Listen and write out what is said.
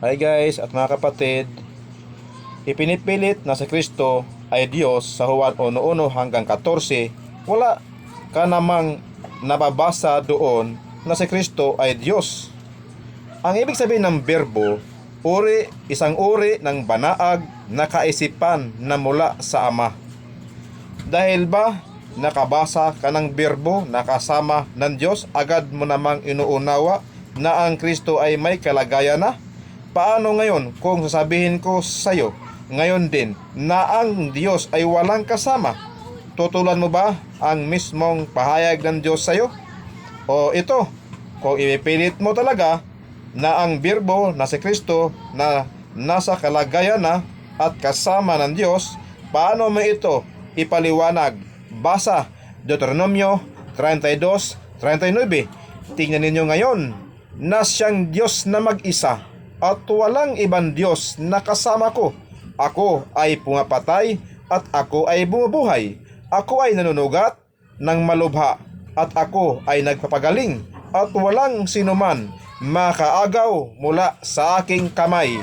Hi guys at mga kapatid, ipinipilit na si Kristo ay Diyos sa Juan 1.1 hanggang 14, wala ka namang nababasa doon na si Kristo ay Diyos. Ang ibig sabihin ng berbo, uri, isang uri ng banaag na kaisipan na mula sa Ama. Dahil ba nakabasa ka ng berbo na kasama ng Diyos, agad mo namang inuunawa na ang Kristo ay may kalagayan na? Paano ngayon kung sasabihin ko sa iyo ngayon din na ang Diyos ay walang kasama? Tutulan mo ba ang mismong pahayag ng Diyos sa iyo? O ito, kung ipipilit mo talaga na ang birbo na si Kristo na nasa kalagayan na at kasama ng Diyos, paano mo ito ipaliwanag? Basa Deuteronomio 32:39. Tingnan ninyo ngayon na siyang Diyos na mag-isa at walang ibang Diyos na kasama ko. Ako ay pumapatay at ako ay bumubuhay. Ako ay nanunugat ng malubha at ako ay nagpapagaling at walang sinuman makaagaw mula sa aking kamay.